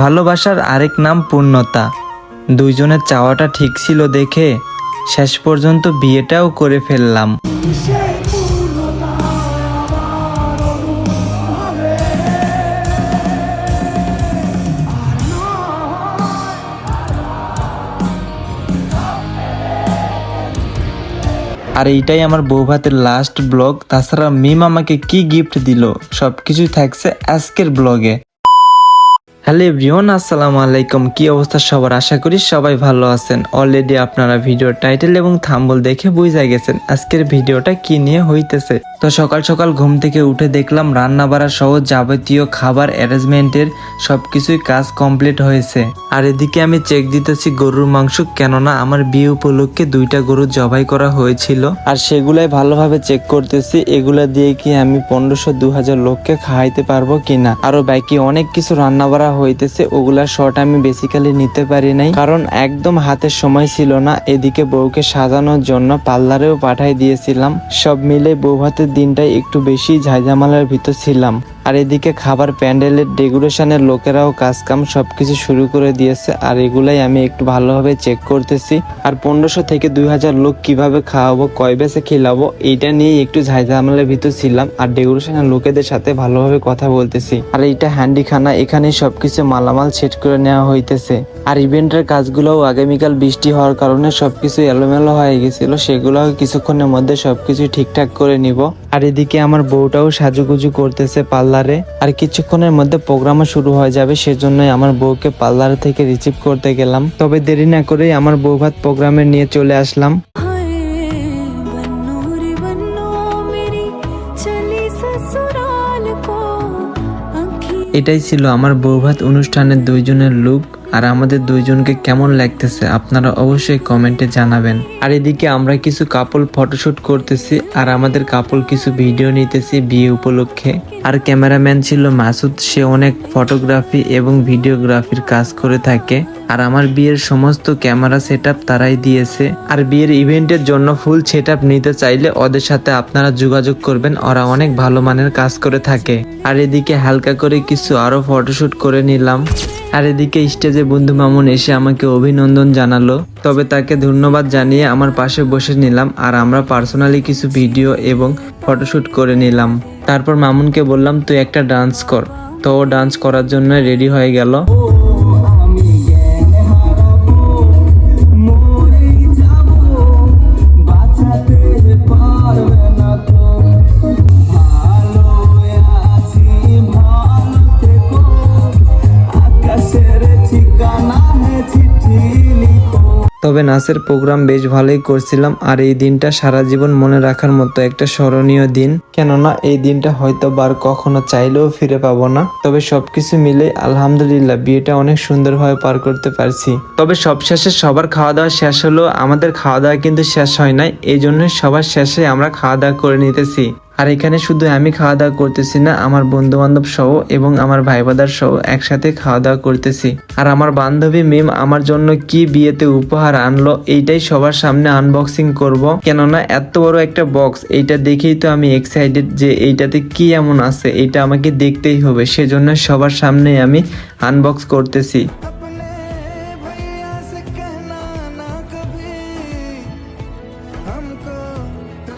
ভালোবাসার আরেক নাম পূর্ণতা। দুইজনের চাওয়াটা ঠিক ছিল দেখে শেষ পর্যন্ত বিয়েটাও করে ফেললাম। আর এইটাই আমার বউ ভাতের লাস্ট ব্লগ তাছাড়া মিম আমাকে কি গিফট দিল? সবকিছুই থাকছে আজকের ব্লগে হ্যালো এভরিওয়ান, আসসালামু আলাইকুম। কি অবস্থা সবার? আশা করি সবাই ভালো আছেন। অলরেডি আপনারা ভিডিওর টাইটেল এবং থাম্বল দেখে বুঝে গেছেন আজকের ভিডিওটা কি নিয়ে হইতেছে। তো সকাল সকাল ঘুম থেকে উঠে দেখলাম রান্না বাড়া সহ যাবতীয় খাবার অ্যারেঞ্জমেন্টের সবকিছুই কাজ কমপ্লিট হয়েছে। আর এদিকে আমি চেক দিতেছি গরুর মাংস, কেননা আমার বিয়ে উপলক্ষে দুইটা গরু জবাই করা হয়েছিল। আর সেগুলাই ভালোভাবে চেক করতেছি, এগুলা দিয়ে কি আমি পনেরোশো দু হাজার লোককে খাওয়াইতে পারব কিনা। আরও বাকি অনেক কিছু রান্না বাড়া হইতেছে, ওগুলা শর্ট আমি বেসিক্যালি নিতে পারি নাই। কারণ একদম হাতের সময় ছিল না, এদিকে বউকে সাজানোর জন্য পার্লারেও পাঠাই দিয়েছিলাম। সব মিলে বউ ভাতের দিনটাই একটু বেশি ঝাইঝামালার ভিতর ছিলাম। আর এদিকে খাবার, প্যান্ডেলের ডেকোরেশনের লোকেরাও কাজকাম সবকিছু শুরু করে দিয়েছে, আর এগুলাই আমি একটু ভালোভাবে চেক করতেছি। আর পনেরোশো থেকে দুই হাজার লোক কীভাবে খাওয়াবো, কয় বেসে খিলাবো, এইটা নিয়ে একটু ঝাইঝামেলার ভিতর ছিলাম, আর ডেকোরেশনের লোকেদের সাথে ভালোভাবে কথা বলতেছি। আর এইটা হ্যান্ডিখানা এখানে সবকিছু মালামাল সেট করে নেওয়া হইতেছে। আর ইভেন্টের কাজগুলোও আগামীকাল বৃষ্টি হওয়ার কারণে সবকিছু এলোমেলো হয়ে গেছিল, সেগুলোও কিছুক্ষণের মধ্যে সবকিছু ঠিকঠাক করে নিব। আর এদিকে আমার বউটাও সাজুগুজু করতেছে পার্লারে, আর কিছুক্ষণের মধ্যে প্রোগ্রামও শুরু হয়ে যাবে, সেজন্যই আমার বউকে পার্লার থেকে রিসিভ করতে গেলাম। তবে দেরি না করেই আমার বউ ভাত প্রোগ্রামে নিয়ে চলে আসলাম। এটাই ছিল আমার বৌভাত অনুষ্ঠানের দুইজনের লুক আর আমাদের দুইজনকে কেমন লাগতেছে আপনারা অবশ্যই কমেন্টে জানাবেন। আর এদিকে আমরা কিছু কাপল ফটোশুট করতেছি আর আমাদের কাপল কিছু ভিডিও নিতেছি বিয়ে উপলক্ষে। আর ক্যামেরাম্যান ছিল মাসুদ, সে অনেক ফটোগ্রাফি এবং ভিডিওগ্রাফির কাজ করে থাকে। আর আমার বিয়ের সমস্ত ক্যামেরা সেট তারাই দিয়েছে। আর বিয়ের ইভেন্টের জন্য ফুল সেট নিতে চাইলে ওদের সাথে আপনারা যোগাযোগ করবেন, ওরা অনেক ভালো মানের কাজ করে থাকে। আর এদিকে হালকা করে কিছু আরও ফটোশুট করে নিলাম। আর এদিকে স্টেজে বন্ধু মামুন এসে আমাকে অভিনন্দন জানালো। তবে তাকে ধন্যবাদ জানিয়ে আমার পাশে বসে নিলাম আর আমরা পার্সোনালি কিছু ভিডিও এবং ফটোশ্যুট করে নিলাম। তারপর মামুনকে বললাম, তুই একটা ডান্স কর। তো ও ডান্স করার জন্য রেডি হয়ে গেল। তবে নাচের প্রোগ্রাম বেশ ভালোই করছিলাম আর এই দিনটা সারা জীবন মনে রাখার মতো একটা স্মরণীয় দিন। কেননা এই দিনটা হয়তো বার কখনো চাইলেও ফিরে পাবো না। তবে সবকিছু মিলে আলহামদুলিল্লাহ বিয়েটা অনেক সুন্দরভাবে পার করতে পারছি। তবে সবশেষে সবার খাওয়া দাওয়া শেষ হলো। আমাদের খাওয়া দাওয়া কিন্তু শেষ হয় নাই। এই জন্য সবার শেষে আমরা খাওয়া দাওয়া করে নিতেছি। আর এখানে শুধু আমি খাওয়া দাওয়া করতেছি না, আমার বন্ধু বান্ধব সহ এবং আমার ভাই বাদার সহ একসাথে খাওয়া দাওয়া করতেছি। আর আমার বান্ধবী মিম আমার জন্য কি বিয়েতে উপহার আনলো, এইটাই সবার সামনে আনবক্সিং করব। কেননা এত বড় একটা বক্স এইটা দেখেই তো আমি এক্সাইটেড যে এইটাতে কি এমন আছে এটা আমাকে দেখতেই হবে, সেজন্য সবার সামনে আমি আনবক্স করতেছি।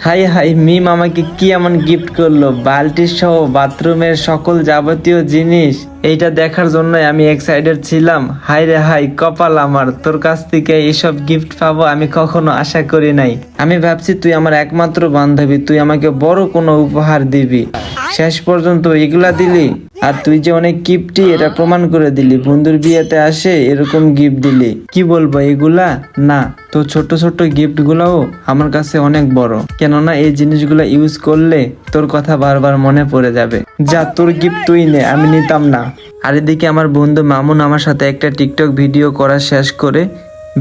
হাই হাই, মিম আমাকে কি এমন গিফট করল? বালতি সহ বাথরুমের সকল যাবতীয় জিনিস। এইটা দেখার জন্য আমি এক্সাইটেড ছিলাম। হাই রে হাই, কপাল আমার। তোর কাছ থেকে এইসব গিফট পাবো আমি কখনো আশা করি নাই। আমি ভাবছি তুই আমার একমাত্র বান্ধবী, তুই আমাকে বড় কোনো উপহার দিবি। শেষ পর্যন্ত এগুলা দিলি? আর তুই যে অনেক গিফটই এটা প্রমাণ করে দিলি। বন্ধুর বিয়েতে আসে এরকম গিফট দিলি। কি বলব, এগুলা? না, তো ছোট ছোট গিফট গুলাও আমার কাছে অনেক বড়। কেননা এই জিনিসগুলো ইউজ করলে তোর কথা বারবার মনে পড়ে যাবে। যা, তোর গিফট তুই নে, আমি নিতাম না। আর এদিকে আমার বন্ধু মামুন আমার সাথে একটা টিকটক ভিডিও করা শেষ করে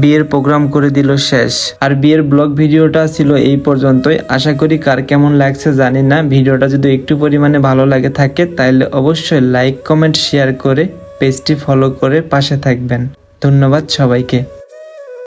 বিয়ের প্রোগ্রাম করে দিল শেষ। আর বিয়ের ব্লগ ভিডিওটা ছিল এই পর্যন্তই। আশা করি কার কেমন লাগছে জানি না। ভিডিওটা যদি একটু পরিমাণে ভালো লাগে থাকে তাহলে অবশ্যই লাইক কমেন্ট শেয়ার করে পেজটি ফলো করে পাশে থাকবেন। ধন্যবাদ সবাইকে।